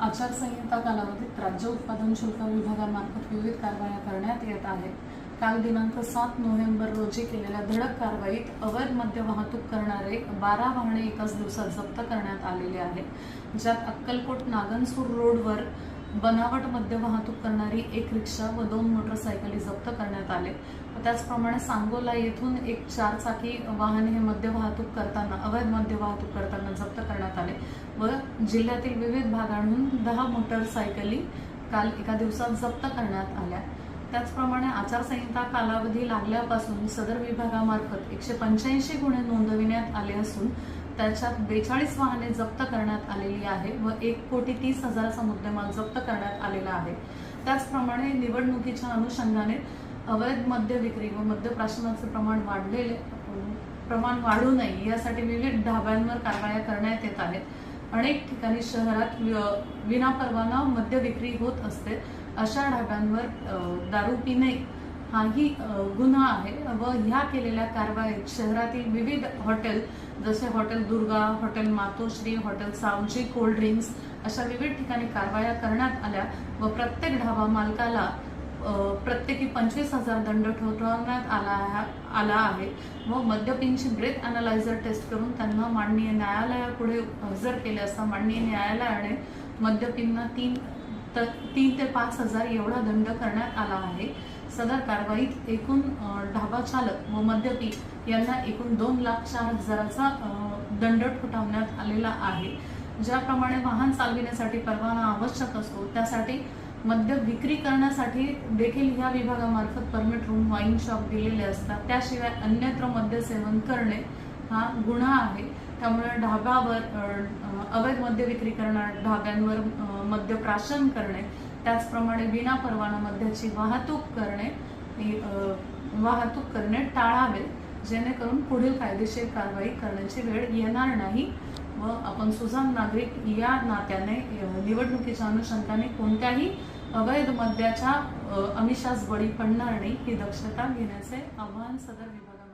आचारसंहिता कालावधीत राज्य उत्पादन शुल्क विभागामार्फत विविध कारवाया करण्यात येत आहेत. काल दिनांक सात नोव्हेंबर रोजी केलेल्या धडक कारवाईत अवैध मद्य वाहतूक करणारे बारा वाहने एकाच दिवसात जप्त करण्यात आलेले आहे ज्यात अक्कलकोट नागनसूर रोडवर बनावट मद्य वाहतूक करणारी एक रिक्षा व दोन मोटरसायकली जप्त करण्यात आले. व त्याचप्रमाणे सांगोला येथून एक चारचाकी वाहन हे मद्य वाहतूक करताना अवैध मद्य वाहतूक करताना जप्त करण्यात आले व जिल्ह्यातील विविध भागांहून दहा मोटरसायकली काल एका दिवसात जप्त करण्यात आल्या. त्याचप्रमाणे आचारसंहिता कालावधी लागल्यापासून सदर विभागामार्फत एकशे पंच्याऐंशी गुन्हे नोंदविण्यात आले असून त्याच्यात बेचाळीस वाहने जप्त करण्यात आलेली आहे व एक कोटी तीस हजाराचा मुद्देमाल जप्त करण्यात आलेला आहे. त्याचप्रमाणे निवडणुकीच्या अनुषंगाने अवैध मद्य विक्री व मद्य प्राशनाचे प्रमाण वाढलेले प्रमाण वाढू नये यासाठी विविध ढाब्यांवर कारवाया करण्यात येत आहेत. अनेक ठिकाणी शहरात विनापरवाना मद्य विक्री होत असते. अशा ढाब्यांवर दारू पिणे हाही गुन्हा आहे व ह्या केलेल्या कारवाईत शहरातील विविध हॉटेल जसे hotel Durga hotel Matoshree hotel Savji cold drinks अशा विविध ठिकाणी कारवाया करण्यात आल्या व प्रत्येक ढाबा मालकाला प्रत्येकी पंचवीस हजार दंड ठोठावण्यात आला आला आहे व मद्यपींची ब्रेथ अनालायझर टेस्ट करून त्यांना माननीय न्यायालयापुढे हजर केले असता माननीय न्यायालयाने मद्यपींना तीन तर तीन ते पाच हजार एवढा दंड करण्यात आला आहे. सदर कारवाईत एकूण ढाबा चालक व मद्यपी यांना एकूण दोन लाख चार हजाराचा दंड ठोठावण्यात आलेला आहे. ज्याप्रमाणे वाहन चालविण्यासाठी परवाना आवश्यक असतो त्यासाठी मद्य विक्री करण्यासाठी देखील या विभागामार्फत परमिट रूम वाईन शॉप दिलेले असतात. त्याशिवाय अन्यत्र मद्य सेवन करणे हा गुन्हा आहे. त्यामुळे ढाब्यावर अवैध मद्य विक्री करणार ढाब्यांवर मद्य प्राशन करणे त्याचप्रमाणे विना परवाना मद्याची वाहतूक करणे वाहतूक करणे टाळावे जेणेकरून पुढील कायदेशीर कारवाई करण्याची वेळ येणार नाही व आपण सुजाण नागरिक या नात्याने निवडणुकीच्या अनुषंगाने कोणत्याही अवैध मद्याच्या अमिषास बळी पडणार नाही ही दक्षता घेण्याचे आव्हान सदर विभाग